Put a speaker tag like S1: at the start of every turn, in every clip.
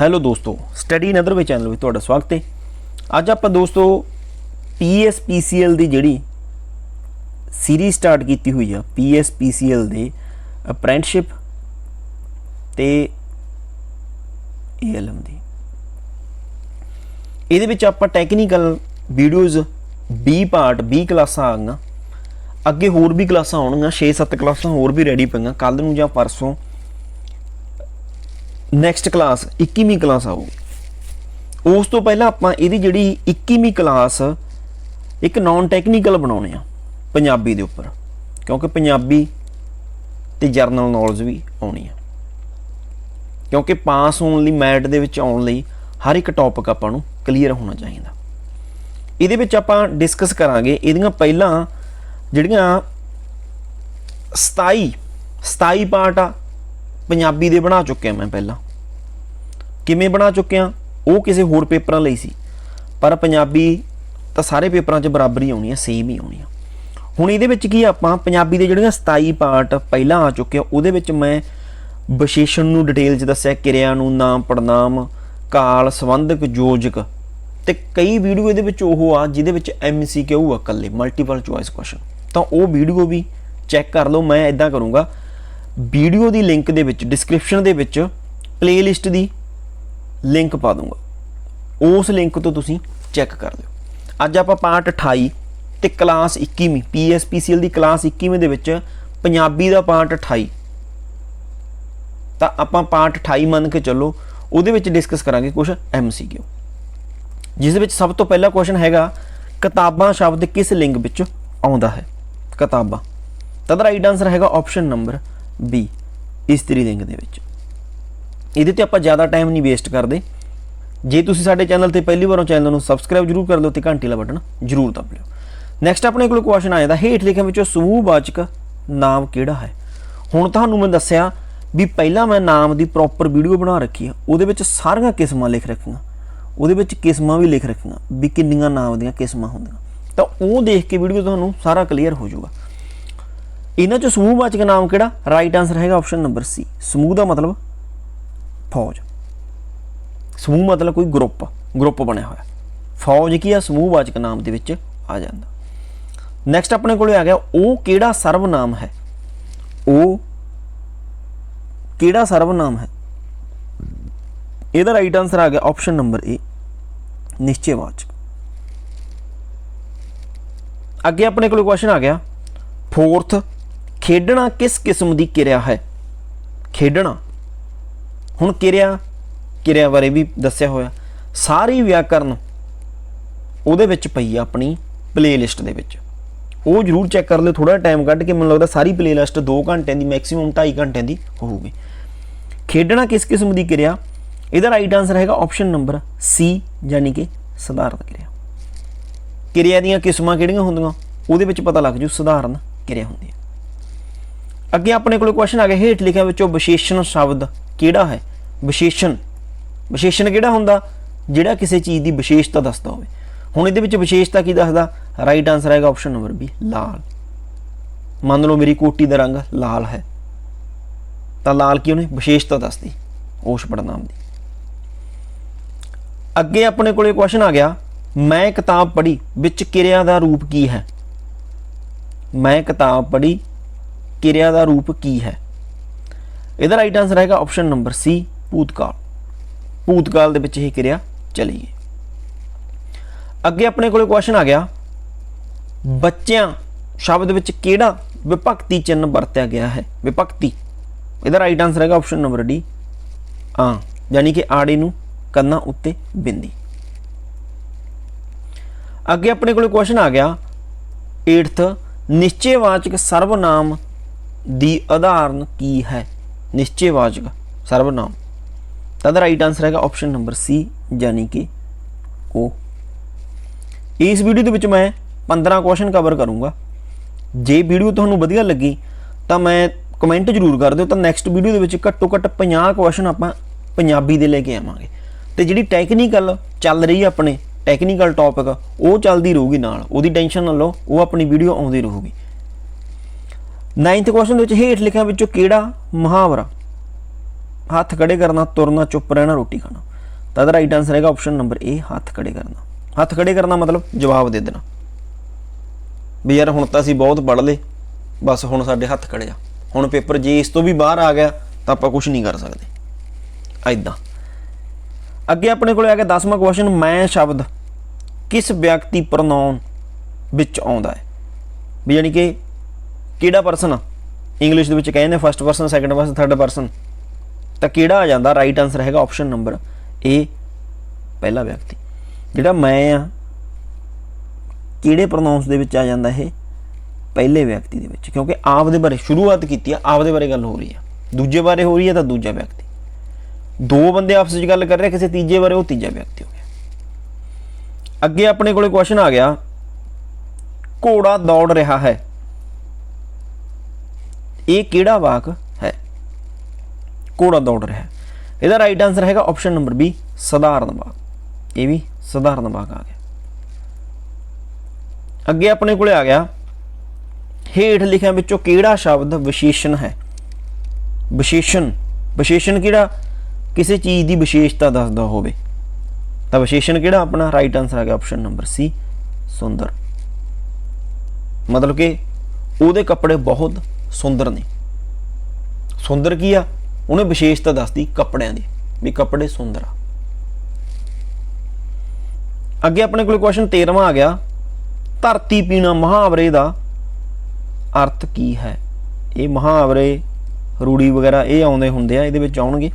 S1: Hello ਦੋਸਤੋ study ਨਦਰ ਵੇ channel ਵਿੱਚ ਤੁਹਾਡਾ ਸਵਾਗਤ ਹੈ। ਅੱਜ ਆਪਾਂ ਦੋਸਤੋ PSPCL ਦੀ ਜਿਹੜੀ ਸੀਰੀਜ਼ ਸਟਾਰਟ ਕੀਤੀ ਹੋਈ ਆ PSPCL ਦੇ ਅਪ੍ਰੈਂਟਿਸਸ਼ਿਪ ਤੇ ALM ਦੀ। ਇਹਦੇ ਵਿੱਚ ਆਪਾਂ technical videos B part B ਕਲਾਸਾਂ ਆ ਅੱਗੇ ਹੋਰ ਵੀ ਕਲਾਸਾਂ ਆਉਣਗੀਆਂ 6-7 ਕਲਾਸਾਂ ਹੋਰ ਵੀ ਰੈਡੀ ਪਈਆਂ। ਕੱਲ ਨੂੰ ਜਾਂ ਪਰਸੋਂ ਨੈਕਸਟ ਕਲਾਸ 21ਵੀਂ ਕਲਾਸ ਆਊਗੀ ਉਸ ਤੋਂ ਪਹਿਲਾਂ ਆਪਾਂ ਇਹਦੀ ਜਿਹੜੀ 21ਵੀਂ ਕਲਾਸ ਇੱਕ ਨਾਨ ਟੈਕਨੀਕਲ ਬਣਾਉਣੇ ਆ, ਪੰਜਾਬੀ ਦੇ ਉੱਪਰ। ਕਿਉਂਕਿ ਪੰਜਾਬੀ ਤੇ ਜਰਨਲ ਨੌਲੇਜ ਵੀ ਆਉਣੀ ਆ। ਕਿਉਂਕਿ ਪਾਸ ਹੋਣ ਲਈ ਮੈਟ ਦੇ ਵਿੱਚ ਆਉਣ ਲਈ ਹਰ ਇੱਕ ਟੌਪਿਕ ਆਪਾਂ ਨੂੰ ਕਲੀਅਰ ਹੋਣਾ ਚਾਹੀਦਾ। ਇਹਦੇ ਵਿੱਚ ਆਪਾਂ ਡਿਸਕਸ ਕਰਾਂਗੇ ਇਹਦੀਆਂ ਪਹਿਲਾਂ ਜਿਹੜੀਆਂ 27 27 ਪਾਰਟ ਆ ਪੰਜਾਬੀ ਦੇ ਬਣਾ ਚੁੱਕਿਆ ਮੈਂ ਪਹਿਲਾਂ। ਕਿਵੇਂ ਬਣਾ ਚੁੱਕਿਆ? ਉਹ ਕਿਸੇ ਹੋਰ ਪੇਪਰਾਂ ਲਈ ਸੀ। ਪਰ ਪੰਜਾਬੀ ਤਾਂ ਸਾਰੇ ਪੇਪਰਾਂ 'ਚ ਬਰਾਬਰ ਹੀ ਆਉਣੀ ਆ ਸੇਮ ਹੀ ਆਉਣੀ ਆ। ਹੁਣ ਇਹਦੇ ਵਿੱਚ ਕੀ ਆਪਾਂ? ਪੰਜਾਬੀ ਦੇ ਜਿਹੜੀਆਂ 27 ਪਾਰਟ ਪਹਿਲਾਂ ਆ ਚੁੱਕੇ ਆ, ਉਹਦੇ ਵਿੱਚ ਮੈਂ ਵਿਸ਼ੇਸ਼ਣ ਨੂੰ ਡਿਟੇਲ 'ਚ ਦੱਸਿਆ, ਕਿਰਿਆ ਨੂੰ, ਨਾਮ ਪੜਨਾਮ ਕਾਲ, ਸੰਬੰਧਕ, ਯੋਜਕ ਤੇ ਕਈ ਵੀਡੀਓ ਇਹਦੇ ਵਿੱਚ ਉਹ ਆ, ਜਿਹਦੇ ਵਿੱਚ ਐਮਸੀਕਿਊ ਆ ਇਕੱਲੇ ਮਲਟੀਪਲ ਚੁਆਇਸ ਕੁਐਸਚਨ ਤਾਂ ਉਹ ਵੀਡੀਓ ਵੀ ਚੈੱਕ ਕਰ ਲਓ, ਮੈਂ ਇਦਾਂ ਕਰੂੰਗਾ। ਵੀਡੀਓ ਦੀ ਲਿੰਕ ਦੇ ਵਿੱਚ ਡਿਸਕ੍ਰਿਪਸ਼ਨ ਦੇ ਵਿੱਚ ਪਲੇਲਿਸਟ ਦੀ ਲਿੰਕ ਪਾ ਦੂੰਗਾ। ਉਸ ਲਿੰਕ ਤੋਂ ਤੁਸੀਂ ਚੈੱਕ ਕਰ ਲਿਓ। ਅੱਜ ਆਪਾਂ ਪਾਰਟ 28 ਤੇ ਕਲਾਸ 21ਵੀਂ PSPCL ਦੀ ਕਲਾਸ 21ਵੀਂ ਦੇ ਵਿੱਚ ਪੰਜਾਬੀ ਦਾ ਪਾਰਟ 28 ਤਾਂ ਆਪਾਂ ਪਾਰਟ 28 ਮੰਨ ਕੇ ਚੱਲੋ, ਉਹਦੇ ਵਿੱਚ ਡਿਸਕਸ ਕਰਾਂਗੇ ਕੁਝ MCQ ਜਿਸ ਵਿੱਚ ਸਭ ਤੋਂ ਪਹਿਲਾ ਕੁਐਸਚਨ ਹੈਗਾ, ਕਿਤਾਬਾਂ ਸ਼ਬਦ ਕਿਸ ਲਿੰਗ ਵਿੱਚ ਆਉਂਦਾ ਹੈ? ਕਿਤਾਬਾਂ। ਤਾਂ ਦਾ ਰਾਈਟ ਆਨਸਰ ਹੈਗਾ ਆਪਸ਼ਨ ਨੰਬਰ B ਇਸਤਰੀ ਲਿੰਗ ਦੇ ਵਿੱਚ। ਇਹਦੇ ਤੇ ਆਪਾਂ ਜ਼ਿਆਦਾ ਟਾਈਮ ਨਹੀਂ ਵੇਸਟ ਕਰਦੇ। ਜੇ ਤੁਸੀਂ ਸਾਡੇ ਚੈਨਲ ਤੇ ਪਹਿਲੀ ਵਾਰੋਂ ਚੈਨਲ ਨੂੰ ਸਬਸਕ੍ਰਾਈਬ ਜਰੂਰ ਕਰ ਲਿਓ ਤੇ ਘੰਟੀ ਵਾਲਾ ਬਟਨ ਜਰੂਰ ਦਬ ਲਿਓ। ਨੈਕਸਟ ਆਪਣੇ ਕੋਲ ਕੁਐਸਚਨ ਆਇਆ ਦਾ ਹੇਠ ਲਿਖੇ ਵਿੱਚੋਂ ਸਮੂਹਵਾਚਕ ਨਾਮ ਕਿਹੜਾ ਹੈ? ਹੁਣ ਤੁਹਾਨੂੰ ਮੈਂ ਦੱਸਿਆ ਵੀ ਪਹਿਲਾਂ ਮੈਂ ਨਾਮ ਦੀ ਪ੍ਰੋਪਰ ਵੀਡੀਓ ਬਣਾ ਰੱਖੀ ਆ। ਉਹਦੇ ਵਿੱਚ ਸਾਰੀਆਂ ਕਿਸਮਾਂ ਲਿਖ ਰੱਖੀਆਂ। ਉਹਦੇ ਵਿੱਚ ਕਿਸਮਾਂ ਵੀ ਲਿਖ ਰੱਖੀਆਂ ਵੀ ਕਿੰਨੀਆਂ ਨਾਮ ਦੀਆਂ ਕਿਸਮਾਂ ਹੁੰਦੀਆਂ। ਤਾਂ ਉਹ ਦੇਖ ਕੇ ਵੀਡੀਓ ਤੁਹਾਨੂੰ ਸਾਰਾ ਕਲੀਅਰ ਹੋ ਜਾਊਗਾ। ਇਹਨਾਂ ਚੋਂ ਸਮੂਹਵਾਚਕ ਨਾਮ ਕਿਹੜਾ? ਰਾਈਟ ਆਨਸਰ ਹੈਗਾ ਆਪਸ਼ਨ ਨੰਬਰ ਸੀ ਸਮੂਹ ਦਾ ਮਤਲਬ ਫੌਜ। ਸਮੂਹ ਮਤਲਬ ਕੋਈ ਗਰੁੱਪ ਗਰੁੱਪ ਬਣਿਆ ਹੋਇਆ। ਫੌਜ ਕੀ ਆ? ਸਮੂਹਵਾਚਕ ਨਾਮ ਦੇ ਵਿੱਚ ਆ ਜਾਂਦਾ। ਨੈਕਸਟ ਆਪਣੇ ਕੋਲੇ ਆ ਗਿਆ, ਉਹ ਕਿਹੜਾ ਸਰਵਨਾਮ ਹੈ? ਉਹ ਕਿਹੜਾ ਸਰਵਨਾਮ ਹੈ? ਇਹਦਾ ਰਾਈਟ ਆਨਸਰ ਆ ਗਿਆ ਆਪਸ਼ਨ ਨੰਬਰ ਏ ਨਿਸ਼ਚੈਵਾਚਕ ਅੱਗੇ ਆਪਣੇ ਕੋਲ ਕੁਐਸਚਨ ਆ ਗਿਆ ਫੋਰਥ ਖੇਡਣਾ ਕਿਸ ਕਿਸਮ ਦੀ ਕਿਰਿਆ ਹੈ? ਖੇਡਣਾ। ਹੁਣ ਕਿਰਿਆ ਕਿਰਿਆ ਬਾਰੇ ਵੀ ਦੱਸਿਆ ਹੋਇਆ। ਸਾਰੀ ਵਿਆਕਰਨ ਉਹਦੇ ਵਿੱਚ ਪਈ ਆ ਆਪਣੀ ਪਲੇਲਿਸਟ ਦੇ ਵਿੱਚ। ਉਹ ਜਰੂਰ ਚੈੱਕ ਕਰ ਲਿਓ ਥੋੜਾ ਟਾਈਮ ਕੱਢ ਕੇ ਮੈਨੂੰ ਲੱਗਦਾ ਸਾਰੀ ਪਲੇਲਿਸਟ 2 ਘੰਟਿਆਂ ਦੀ ਮੈਕਸਿਮਮ 2.5 ਘੰਟਿਆਂ ਦੀ ਹੋਊਗੀ। ਖੇਡਣਾ ਕਿਸ ਕਿਸਮ ਦੀ ਕਿਰਿਆ? ਇਹਦਾ ਰਾਈਟ ਆਨਸਰ ਹੈਗਾ ਆਪਸ਼ਨ ਨੰਬਰ ਸੀ ਯਾਨੀ ਕਿ ਸਧਾਰਨ ਕਿਰਿਆ। ਕਿਰਿਆ ਦੀਆਂ ਕਿਸਮਾਂ ਕਿਹੜੀਆਂ ਹੁੰਦੀਆਂ? ਉਹਦੇ ਵਿੱਚ ਪਤਾ ਲੱਗ ਜੂ ਸਧਾਰਨ ਕਿਰਿਆ ਹੁੰਦੀ ਹੈ ਅੱਗੇ ਆਪਣੇ ਕੋਲ ਕੁਐਸਚਨ ਆ ਗਿਆ, ਹੇਠ ਲਿਖਿਆ ਵਿੱਚੋਂ ਵਿਸ਼ੇਸ਼ਣ ਸ਼ਬਦ ਕਿਹੜਾ ਹੈ? ਵਿਸ਼ੇਸ਼ਣ। ਵਿਸ਼ੇਸ਼ਣ ਕਿਹੜਾ ਹੁੰਦਾ? ਜਿਹੜਾ ਕਿਸੇ ਚੀਜ਼ ਦੀ ਵਿਸ਼ੇਸ਼ਤਾ ਦੱਸਦਾ ਹੋਵੇ। ਹੁਣ ਇਹਦੇ ਵਿੱਚ ਵਿਸ਼ੇਸ਼ਤਾ ਕੀ ਦੱਸਦਾ? ਰਾਈਟ ਆਨਸਰ ਆਏਗਾ ਆਪਸ਼ਨ ਨੰਬਰ ਬੀ ਲਾਲ। ਮੰਨ ਲਓ ਮੇਰੀ ਕੋਟੀ ਦਾ ਰੰਗ ਲਾਲ ਹੈ। ਤਾਂ ਲਾਲ ਕੀ ਉਹਨੇ? ਵਿਸ਼ੇਸ਼ਤਾ ਦੱਸਦੀ। ਉਸ ਪੜਨਾਮ ਦੀ। ਅੱਗੇ ਆਪਣੇ ਕੋਲੇ ਕੁਐਸਚਨ ਆ ਗਿਆ, ਮੈਂ ਕਿਤਾਬ ਪੜ੍ਹੀ, ਵਿੱਚ ਕਿਰਿਆ ਦਾ ਰੂਪ ਕੀ ਹੈ? ਮੈਂ ਕਿਤਾਬ ਪੜ੍ਹੀ ਕਿਰਿਆ ਦਾ ਰੂਪ ਕੀ ਹੈ? ਇਹਦਾ ਰਾਈਟ ਆਨਸਰ ਹੈਗਾ ਆਪਸ਼ਨ ਨੰਬਰ ਸੀ ਭੂਤਕਾਲ। ਭੂਤਕਾਲ ਦੇ ਵਿੱਚ ਇਹ ਕਿਰਿਆ ਚਲੀ ਗਈ ਅੱਗੇ ਆਪਣੇ ਕੋਲੇ ਕੁਐਸਚਨ ਆ ਗਿਆ। ਬੱਚਿਆਂ ਸ਼ਬਦ ਵਿੱਚ ਕਿਹੜਾ ਵਿਭਕਤੀ ਚਿੰਨ ਵਰਤਿਆ ਗਿਆ ਹੈ? ਵਿਭਕਤੀ। ਇਹਦਾ ਰਾਈਟ ਆਨਸਰ ਹੈਗਾ ਆਪਸ਼ਨ ਨੰਬਰ ਡੀ ਆ ਯਾਨੀ ਕਿ ਆੜੇ ਨੂੰ ਕੰਨਾਂ ਉੱਤੇ ਬਿੰਦੀ। ਅੱਗੇ ਆਪਣੇ ਕੋਲੇ ਕੁਐਸਚਨ ਆ ਗਿਆ। 8th ਨਿਸ਼ਚੈਵਾਚਕ ਸਰਵਨਾਮ ਦੀ ਆਧਾਰਨ ਕੀ ਹੈ? ਨਿਸ਼ਚੈਵਾਚਕ ਸਰਵਨਾਮ ਤਾਂ ਦਾ ਰਾਈਟ ਆਨਸਰ ਹੈਗਾ ਆਪਸ਼ਨ ਨੰਬਰ ਸੀ ਯਾਨੀ ਕਿ ਉਹ ਇਸ ਵੀਡੀਓ ਦੇ ਵਿੱਚ ਮੈਂ 15 ਕੁਐਸਚਨ ਕਵਰ ਕਰੂੰਗਾ। ਜੇ ਵੀਡੀਓ ਤੁਹਾਨੂੰ ਵਧੀਆ ਲੱਗੀ, ਤਾਂ ਮੈਂ ਕਮੈਂਟ ਜ਼ਰੂਰ ਕਰ ਦਿਓ। ਤਾਂ ਨੈਕਸਟ ਵੀਡੀਓ ਦੇ ਵਿੱਚ ਘੱਟੋ ਘੱਟ 50 ਕੁਐਸਚਨ ਆਪਾਂ ਪੰਜਾਬੀ ਦੇ ਲੈ ਕੇ ਆਵਾਂਗੇ। ਤੇ ਜਿਹੜੀ ਟੈਕਨੀਕਲ ਚੱਲ ਰਹੀ ਹੈ ਆਪਣੇ ਟੈਕਨੀਕਲ ਟੌਪਿਕ ਉਹ ਚੱਲਦੀ ਰਹੂਗੀ ਨਾਲ। ਉਹਦੀ ਟੈਨਸ਼ਨ ਨਾ ਲਓ, ਉਹ ਆਪਣੀ ਵੀਡੀਓ ਆਉਂਦੀ ਰਹੂਗੀ। 9th ਕੁਐਸਚਨ ਦੇ ਵਿੱਚ ਹੇਠ ਲਿਖਿਆ ਵਿੱਚੋਂ ਕਿਹੜਾ ਮੁਹਾਵਰਾ? ਹੱਥ ਖੜੇ ਕਰਨਾ, ਤੁਰਨਾ, ਚੁੱਪ ਰਹਿਣਾ, ਰੋਟੀ ਖਾਣਾ। ਤਾਂ ਇਹਦਾ ਰਾਈਟ ਆਨਸਰ ਹੈਗਾ ਆਪਸ਼ਨ ਨੰਬਰ ਏ ਹੱਥ ਖੜੇ ਕਰਨਾ। ਹੱਥ ਖੜੇ ਕਰਨਾ ਮਤਲਬ ਜਵਾਬ ਦੇ ਦੇਣਾ। ਵੀ ਯਾਰ ਹੁਣ ਤਾਂ ਅਸੀਂ ਬਹੁਤ ਪੜ੍ਹ ਲਏ, ਬਸ ਹੁਣ ਸਾਡੇ ਹੱਥ ਖੜੇ ਆ। ਹੁਣ ਪੇਪਰ ਜੇ ਇਸ ਤੋਂ ਵੀ ਬਾਹਰ ਆ ਗਿਆ, ਤਾਂ ਆਪਾਂ ਕੁਝ ਨਹੀਂ ਕਰ ਸਕਦੇ। ਐਦਾਂ ਅੱਗੇ ਆਪਣੇ ਕੋਲੇ ਆ ਗਿਆ 10ਵਾਂ ਕੁਐਸਚਨ ਮੈਂ ਸ਼ਬਦ ਕਿਸ ਵਿਅਕਤੀ ਪ੍ਰੋਨਾਉਨ ਵਿੱਚ ਆਉਂਦਾ ਹੈ? ਵੀ ਯਾਨੀ ਕਿ ਕਿਹੜਾ ਪਰਸਨ ਇੰਗਲਿਸ਼ ਦੇ ਵਿੱਚ ਕਹਿੰਦੇ first person second person third person ਤਾਂ ਕਿਹੜਾ ਆ ਜਾਂਦਾ? ਰਾਈਟ ਆਨਸਰ ਹੈਗਾ ਆਪਸ਼ਨ ਨੰਬਰ ਏ ਪਹਿਲਾ ਵਿਅਕਤੀ। ਜਿਹੜਾ ਮੈਂ ਆ, ਕਿਹੜੇ ਪ੍ਰੋਨਾਉਂਸ ਦੇ ਵਿੱਚ ਆ ਜਾਂਦਾ ਇਹ? ਪਹਿਲੇ ਵਿਅਕਤੀ ਦੇ ਵਿੱਚ। ਕਿਉਂਕਿ ਆਪ ਦੇ ਬਾਰੇ ਸ਼ੁਰੂਆਤ ਕੀਤੀ ਆ ਆਪ ਦੇ ਬਾਰੇ ਗੱਲ ਹੋ ਰਹੀ ਆ। ਦੂਜੇ ਬਾਰੇ ਹੋ ਰਹੀ ਹੈ ਤਾਂ ਦੂਜਾ ਵਿਅਕਤੀ। ਦੋ ਬੰਦੇ ਆਪਸ ਵਿੱਚ ਗੱਲ ਕਰ ਰਹੇ, ਕਿਸੇ ਤੀਜੇ ਬਾਰੇ ਉਹ ਤੀਜਾ ਵਿਅਕਤੀ ਹੋ ਗਿਆ। ਅੱਗੇ ਆਪਣੇ ਕੋਲੇ ਕੁਐਸਚਨ ਆ ਗਿਆ। ਘੋੜਾ ਦੌੜ ਰਿਹਾ ਹੈ। ਇਹ ਕਿਹੜਾ ਵਾਕ ਹੈ? ਘੋੜਾ ਦੌੜ ਰਿਹਾ ਹੈ। ਇਹਦਾ ਰਾਈਟ ਆਨਸਰ ਹੈਗਾ ਆਪਸ਼ਨ ਨੰਬਰ ਬੀ ਸਧਾਰਨ ਵਾਕ। ਇਹ ਵੀ ਸਧਾਰਨ ਵਾਕ ਆ ਗਿਆ। ਅੱਗੇ ਆਪਣੇ ਕੋਲੇ ਆ ਗਿਆ। ਹੇਠ ਲਿਖਿਆਂ ਵਿੱਚੋਂ ਕਿਹੜਾ ਸ਼ਬਦ ਵਿਸ਼ੇਸ਼ਣ ਹੈ? ਵਿਸ਼ੇਸ਼ਣ। ਵਿਸ਼ੇਸ਼ਣ ਕਿਹੜਾ? ਕਿਸੇ ਚੀਜ਼ ਦੀ ਵਿਸ਼ੇਸ਼ਤਾ ਦੱਸਦਾ ਹੋਵੇ। ਤਾਂ ਵਿਸ਼ੇਸ਼ਣ ਕਿਹੜਾ ਆਪਣਾ? ਰਾਈਟ ਆਨਸਰ ਆ ਗਿਆ ਆਪਸ਼ਨ ਨੰਬਰ ਸੀ ਸੁੰਦਰ। ਮਤਲਬ ਕਿ ਉਹਦੇ ਕੱਪੜੇ ਬਹੁਤ ਸੁੰਦਰ ਨੇ। ਸੁੰਦਰ ਕੀ ਆ? ਉਹਨੇ ਵਿਸ਼ੇਸ਼ਤਾ ਦੱਸਦੀ ਕੱਪੜਿਆਂ ਦੀ, ਵੀ ਕੱਪੜੇ ਸੁੰਦਰ ਆ। ਅੱਗੇ ਆਪਣੇ ਕੋਲ ਕੁਐਸਚਨ 13ਵਾਂ ਆ ਗਿਆ, ਧਰਤੀ ਪੀਣਾ ਮੁਹਾਵਰੇ ਦਾ ਅਰਥ ਕੀ ਹੈ? ਇਹ ਮੁਹਾਵਰੇ, ਰੂੜੀ ਵਗੈਰਾ ਇਹ ਆਉਂਦੇ ਹੁੰਦੇ ਆ, ਇਹਦੇ ਵਿੱਚ ਆਉਣਗੇ।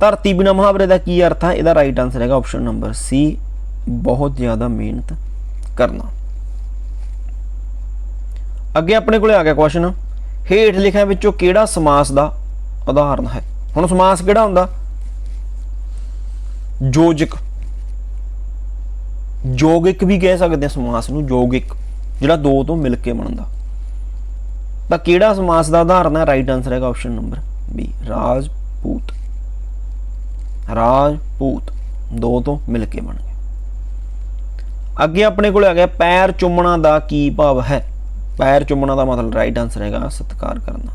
S1: ਧਰਤੀ ਬਿਨਾ ਮੁਹਾਵਰੇ ਦਾ ਕੀ ਅਰਥ ਹੈ ਇਹਦਾ ਰਾਈਟ ਆਨਸਰ ਹੈਗਾ ਆਪਸ਼ਨ ਨੰਬਰ ਸੀ ਬਹੁਤ ਜ਼ਿਆਦਾ ਮਿਹਨਤ ਕਰਨਾ। ਅੱਗੇ ਆਪਣੇ ਕੋਲੇ ਆ ਗਿਆ ਕੁਐਸਚਨ ਹੇਠ ਲਿਖਿਆਂ ਵਿੱਚੋਂ ਕਿਹੜਾ ਸਮਾਸ ਦਾ ਉਦਾਹਰਨ ਹੈ? ਹੁਣ ਸਮਾਸ ਕਿਹੜਾ ਹੁੰਦਾ? ਯੋਜਕ ਯੋਗਿਕ ਵੀ ਕਹਿ ਸਕਦੇ ਆ ਸਮਾਸ ਨੂੰ ਯੋਗਿਕ ਜਿਹੜਾ ਦੋ ਤੋਂ ਮਿਲ ਕੇ ਬਣਦਾ। ਤਾਂ ਕਿਹੜਾ ਸਮਾਸ ਦਾ ਉਦਾਹਰਨ ਹੈ? ਰਾਈਟ ਆਨਸਰ ਹੈਗਾ option number B Rajput. Rajput ਦੋ ਤੋਂ ਮਿਲ ਕੇ ਬਣ ਗਏ। ਅੱਗੇ ਆਪਣੇ ਕੋਲ ਆ ਗਿਆ, ਪੈਰ ਚੁੰਮਣਾ ਦਾ ਕੀ ਭਾਵ ਹੈ? ਪੈਰ ਚੁੰਮਣਾ ਦਾ ਮਤਲਬ ਰਾਈਟ ਆਨਸਰ ਹੈਗਾ, ਸਤਿਕਾਰ ਕਰਨਾ।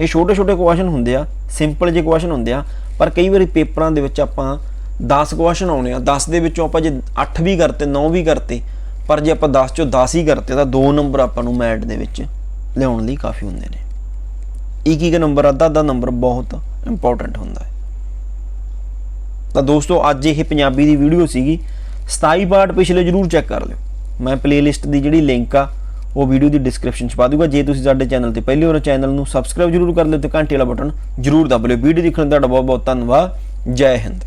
S1: ਇਹ ਛੋਟੇ ਛੋਟੇ ਕੁਐਸਚਨ ਹੁੰਦੇ ਆ ਸਿੰਪਲ ਜਿਹੇ ਕੁਐਸਚਨ ਹੁੰਦੇ ਆ, ਪਰ ਕਈ ਵਾਰੀ ਪੇਪਰਾਂ ਦੇ ਵਿੱਚ ਆਪਾਂ 10 ਕੁਐਸਚਨ ਆਉਣੇ ਆ 10 ਦੇ ਵਿੱਚੋਂ ਆਪਾਂ ਜੇ 8 ਵੀ ਕਰਤੇ 9 ਵੀ ਕਰਤੇ, ਪਰ ਜੇ ਆਪਾਂ 10 ਚੋਂ 10 ਹੀ ਕਰਤੇ, ਤਾਂ 2 ਨੰਬਰ ਆਪਾਂ ਨੂੰ ਮੈਟ ਦੇ ਵਿੱਚ ਲਿਆਉਣ ਲਈ ਕਾਫੀ ਹੁੰਦੇ ਨੇ। ਇੱਕ ਇੱਕ ਨੰਬਰ ਅੱਧਾ ਅੱਧਾ ਨੰਬਰ ਬਹੁਤ ਇੰਪੋਰਟੈਂਟ ਹੁੰਦਾ ਹੈ। ਤਾਂ ਦੋਸਤੋ, ਅੱਜ ਇਹ ਪੰਜਾਬੀ ਦੀ ਵੀਡੀਓ ਸੀਗੀ 27 ਪਾਰਟ ਪਿਛਲੇ ਜਰੂਰ ਚੈੱਕ ਕਰ ਲਿਓ। ਮੈਂ ਪਲੇਲਿਸਟ ਦੀ ਜਿਹੜੀ ਲਿੰਕ ਆ ਉਹ ਵੀਡੀਓ ਦੀ ਡਿਸਕ੍ਰਿਪਸ਼ਨ 'ਚ ਪਾ ਦੂੰਗਾ ਜੇ ਤੁਸੀਂ ਸਾਡੇ ਚੈਨਲ ਤੇ ਪਹਿਲੀ ਵਾਰ ਚੈਨਲ ਨੂੰ ਸਬਸਕ੍ਰਾਈਬ ਜਰੂਰ ਕਰ ਲਿਓ ਤੇ ਘੰਟੀ ਵਾਲਾ ਬਟਨ ਜਰੂਰ ਦਬ ਲਿਓ। ਵੀਡੀਓ ਦੇਖਣ ਦਾ ਤੁਹਾਡਾ ਬਹੁਤ ਬਹੁਤ ਧੰਨਵਾਦ। ਜੈ ਹਿੰਦ।